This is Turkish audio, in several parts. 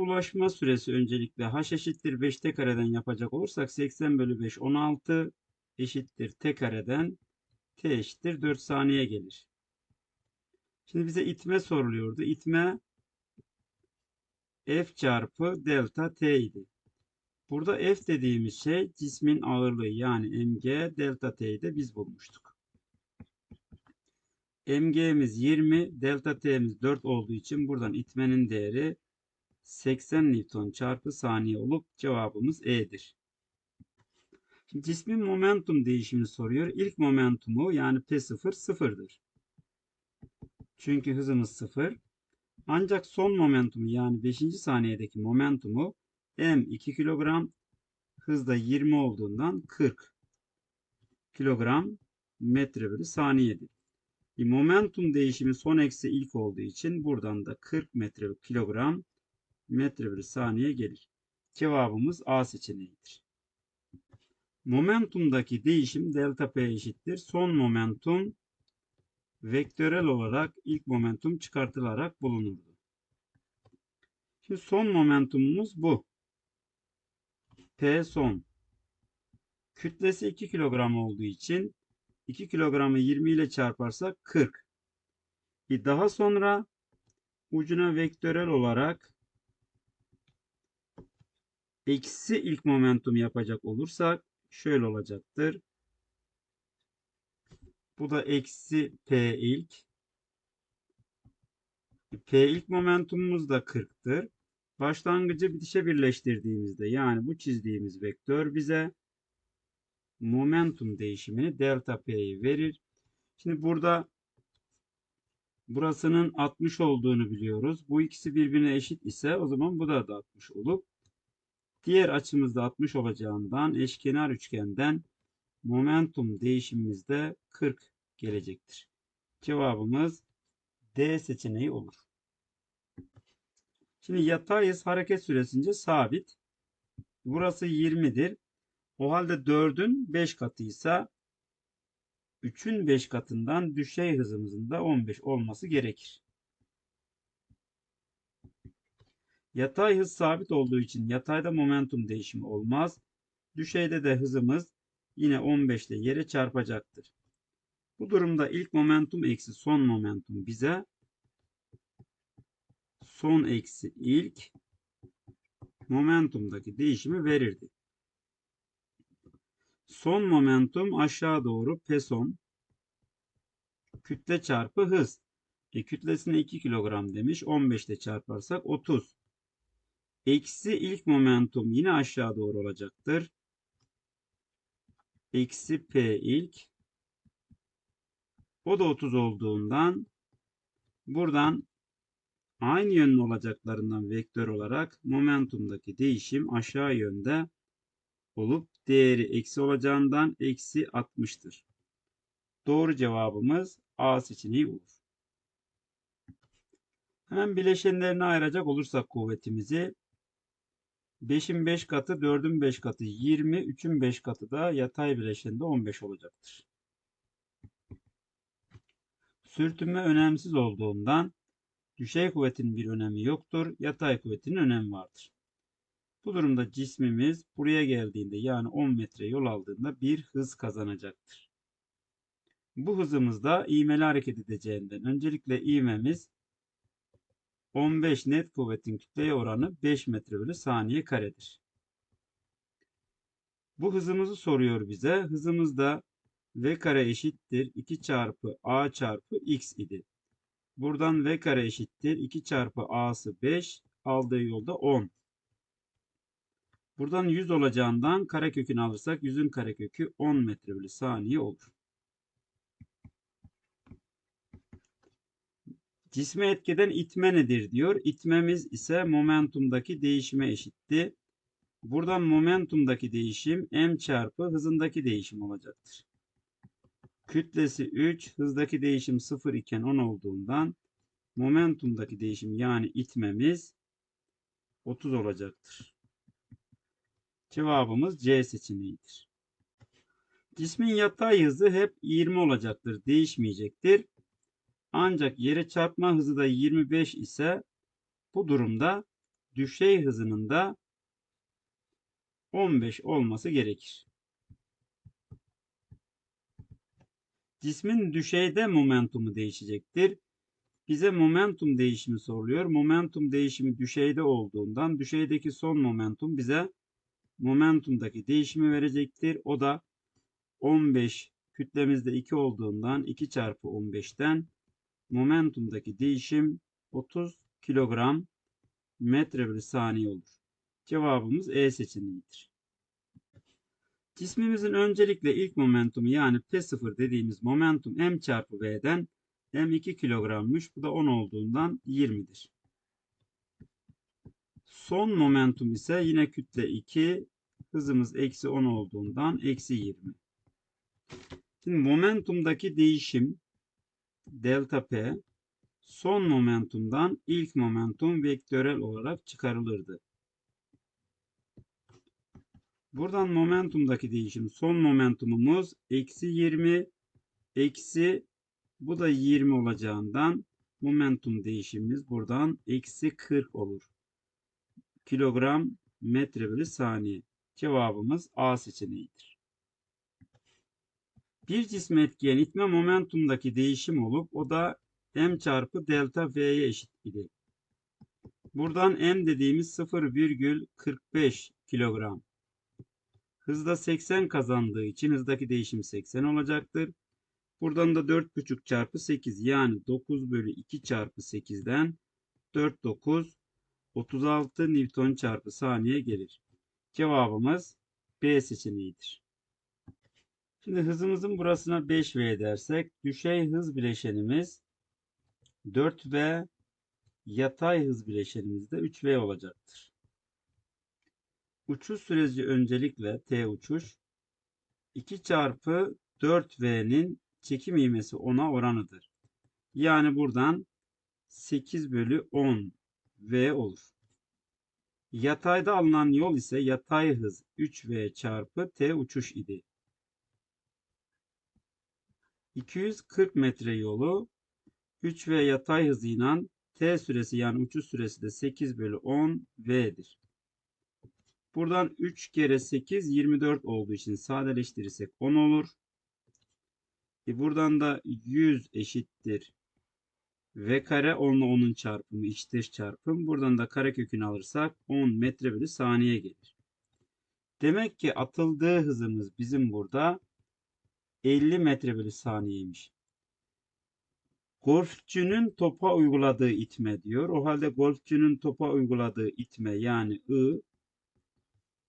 ulaşma süresi öncelikle h eşittir 5 t kareden yapacak olursak 80 bölü 5 16 eşittir t kareden t eşittir 4 saniye gelir. Şimdi bize itme soruluyordu. İtme F çarpı delta T idi. Burada F dediğimiz şey cismin ağırlığı yani mg delta T'yi de biz bulmuştuk. mg'miz 20, delta T'miz 4 olduğu için buradan itmenin değeri 80 Newton çarpı saniye olup cevabımız E'dir. Şimdi cismin momentum değişimini soruyor. İlk momentumu yani P0 sıfırdır. Çünkü hızımız sıfır. Ancak son momentumu yani 5. saniyedeki momentumu m 2 kilogram hızda 20 olduğundan 40 kilogram metre bölü saniyedir. Bir momentum değişimi son eksi ilk olduğu için buradan da 40 metre kilogram metre bölü saniye gelir. Cevabımız A seçeneğidir. Momentumdaki değişim delta P eşittir. Son momentum vektörel olarak ilk momentum çıkartılarak bulunurdu. Şimdi son momentumumuz bu. P son. Kütlesi 2 kilogram olduğu için 2 kilogramı 20 ile çarparsak 40. Bir daha sonra ucuna vektörel olarak eksi ilk momentum yapacak olursak şöyle olacaktır. Bu da eksi P ilk. P ilk momentumumuz da 40'tır. Başlangıcı bitişe birleştirdiğimizde yani bu çizdiğimiz vektör bize momentum değişimini delta P'yi verir. Şimdi burada burasının 60 olduğunu biliyoruz. Bu ikisi birbirine eşit ise o zaman bu da, da 60 olup diğer açımızda 60 olacağından eşkenar üçgenden momentum değişimimizde 40 gelecektir. Cevabımız D seçeneği olur. Şimdi yatay hız hareket süresince sabit. Burası 20'dir. O halde 4'ün 5 katıysa 3'ün 5 katından düşey hızımızın da 15 olması gerekir. Yatay hız sabit olduğu için yatayda momentum değişimi olmaz. Düşeyde de hızımız yine 15 ile yere çarpacaktır. Bu durumda ilk momentum eksi son momentum bize son eksi ilk momentumdaki değişimi verirdi. Son momentum aşağı doğru P son kütle çarpı hız. E, kütlesine 2 kilogram demiş. 15 ile çarparsak 30. Eksi ilk momentum yine aşağı doğru olacaktır. Eksi P ilk o da 30 olduğundan buradan aynı yönlü olacaklarından vektör olarak momentumdaki değişim aşağı yönde olup değeri eksi olacağından eksi 60'tır. Doğru cevabımız A seçeneği olur. Hemen bileşenlerine ayıracak olursak kuvvetimizi 5'in 5 katı, 4'ün 5 katı 20, 3'ün 5 katı da yatay bileşende 15 olacaktır. Sürtünme önemsiz olduğundan düşey kuvvetin bir önemi yoktur. Yatay kuvvetin önemi vardır. Bu durumda cismimiz buraya geldiğinde yani 10 metre yol aldığında bir hız kazanacaktır. Bu hızımızda ivmeli hareket edeceğinden öncelikle ivmemiz 15 net kuvvetin kütleye oranı 5 metre bölü saniye karedir. Bu hızımızı soruyor bize. Hızımız da v kare eşittir 2 çarpı a çarpı x idi. Buradan v kare eşittir 2 çarpı a'sı 5 aldığı yolda 10. Buradan 100 olacağından karekökünü alırsak 100'ün karekökü 10 metre bölü saniye olur. Cisme etkeden itme nedir diyor. İtmemiz ise momentumdaki değişime eşitti. Buradan momentumdaki değişim m çarpı hızındaki değişim olacaktır. Kütlesi 3, hızdaki değişim 0 iken 10 olduğundan momentumdaki değişim yani itmemiz 30 olacaktır. Cevabımız C seçeneğidir. Cismin yatay hızı hep 20 olacaktır. Değişmeyecektir. Ancak yere çarpma hızı da 25 ise bu durumda düşey hızının da 15 olması gerekir. Cismin düşeyde momentumu değişecektir. Bize momentum değişimi soruluyor. Momentum değişimi düşeyde olduğundan düşeydeki son momentum bize momentumdaki değişimi verecektir. O da 15 kütlemizde 2 olduğundan 2 çarpı 15'ten momentumdaki değişim 30 kilogram metre bölü saniye olur. Cevabımız E seçeneğidir. Cismimizin öncelikle ilk momentumu yani P0 dediğimiz momentum m çarpı V'den m2 kilogrammış. Bu da 10 olduğundan 20'dir. Son momentum ise yine kütle 2. Hızımız eksi 10 olduğundan eksi 20. Şimdi momentumdaki değişim delta P son momentumdan ilk momentum vektörel olarak çıkarılırdı. Buradan momentumdaki değişim son momentumumuz eksi 20 eksi bu da 20 olacağından momentum değişimimiz buradan eksi 40 olur. Kilogram metre bölü saniye. Cevabımız A seçeneğidir. Bir cisme etkileyen itme momentumdaki değişim olup o da m çarpı delta v'ye eşit idi. Buradan m dediğimiz 0,45 kilogram. Hızda 80 kazandığı için hızdaki değişim 80 olacaktır. Buradan da 4,5 çarpı 8 yani 9 bölü 2 çarpı 8'den 4 9 36 Newton çarpı saniye gelir. Cevabımız B seçeneğidir. Şimdi hızımızın burasına 5V dersek düşey hız bileşenimiz 4V yatay hız bileşenimiz de 3V olacaktır. Uçuş süreci öncelikle T uçuş 2 çarpı 4V'nin çekim ivmesi 10'a oranıdır. Yani buradan 8 bölü 10 V olur. Yatayda alınan yol ise yatay hız 3V çarpı T uçuş idi. 240 metre yolu 3V yatay hızıyla T süresi yani uçuş süresi de 8 bölü 10 V'dir. Buradan 3 kere 8 24 olduğu için sadeleştirirsek 10 olur. E buradan da 100 eşittir. V kare 10 ile 10'un çarpımı dış çarpım. Buradan da karekökünü alırsak 10 metre bölü saniye gelir. Demek ki atıldığı hızımız bizim burada 50 metre bölü saniyeymiş. Golfçünün topa uyguladığı itme diyor. O halde golfçünün topa uyguladığı itme yani I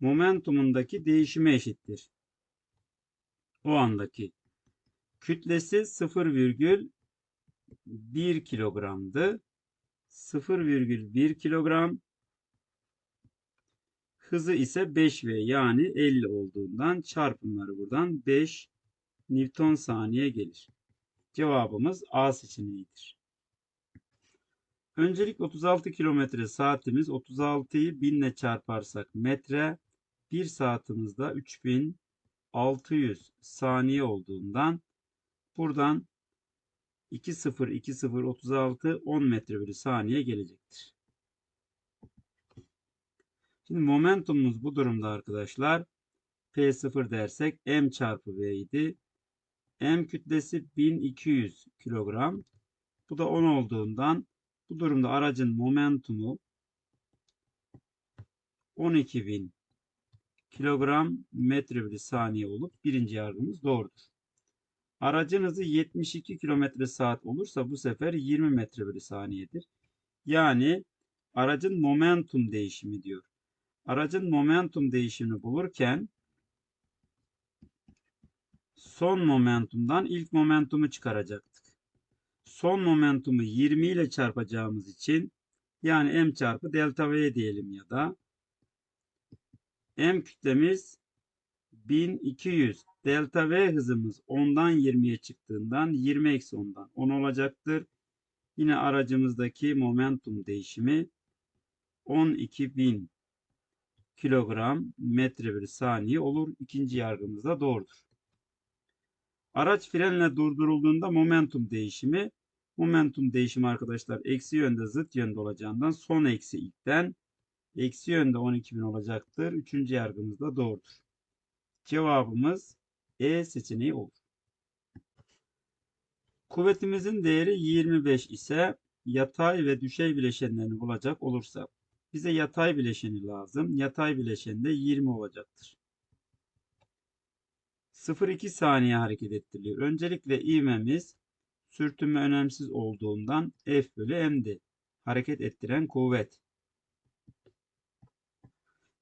momentumundaki değişime eşittir. O andaki kütlesi 0,1 kilogramdı. 0,1 kilogram hızı ise 5V yani 50 olduğundan çarpımları buradan 5 Newton saniye gelir. Cevabımız A seçeneğidir. Öncelik 36 kilometre saatimiz 36'yı 1000 ile çarparsak metre 1 saatimizde 3600 saniye olduğundan buradan 20 20 36 10 metre bölü saniye gelecektir. Şimdi momentumumuz bu durumda arkadaşlar. P0 dersek M çarpı V idi. M kütlesi 1200 kilogram. Bu da 10 olduğundan bu durumda aracın momentumu 12.000 kilogram metre bölü saniye olup birinci yargımız doğrudur. Aracın hızı 72 kilometre saat olursa bu sefer 20 metre bölü saniyedir. Yani aracın momentum değişimi diyor. Aracın momentum değişimini bulurken son momentumdan ilk momentumu çıkaracaktık. Son momentumu 20 ile çarpacağımız için yani m çarpı delta v diyelim ya da m kütlemiz 1200 delta v hızımız 10'dan 20'ye çıktığından 20 eksi 10'dan 10 olacaktır. Yine aracımızdaki momentum değişimi 12.000 kilogram metre bölü saniye olur. İkinci yargımız da doğrudur. Araç frenle durdurulduğunda momentum değişimi momentum değişimi arkadaşlar eksi yönde zıt yönde olacağından son eksi ilkten Eksi yönde 12.000 olacaktır. Üçüncü yargımız da doğrudur. Cevabımız E seçeneği olur. Kuvvetimizin değeri 25 ise yatay ve düşey bileşenlerini bulacak olursak bize yatay bileşeni lazım. Yatay bileşeni de 20 olacaktır. 0,2 saniye hareket ettiriliyor. Öncelikle ivmemiz sürtünme önemsiz olduğundan F bölü M'di. Hareket ettiren kuvvet.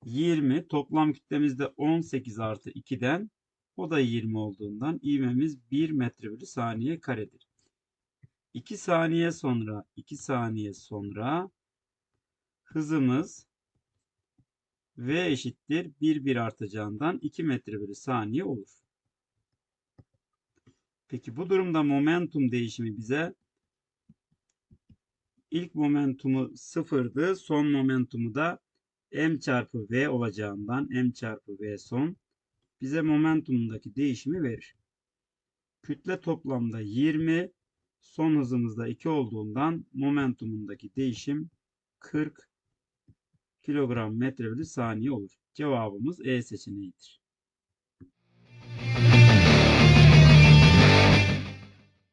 20 toplam kütlemizde 18 artı 2'den o da 20 olduğundan ivmemiz 1 metre bölü saniye karedir. 2 saniye sonra 2 saniye sonra hızımız v eşittir 1 1 artacağından 2 metre bölü saniye olur. Peki bu durumda momentum değişimi bize ilk momentumu sıfırdı. Son momentumu da m çarpı v olacağından m çarpı v son bize momentumundaki değişimi verir. Kütle toplamda 20, son hızımızda 2 olduğundan momentumundaki değişim 40 kilogram metre bölü saniye olur. Cevabımız E seçeneğidir.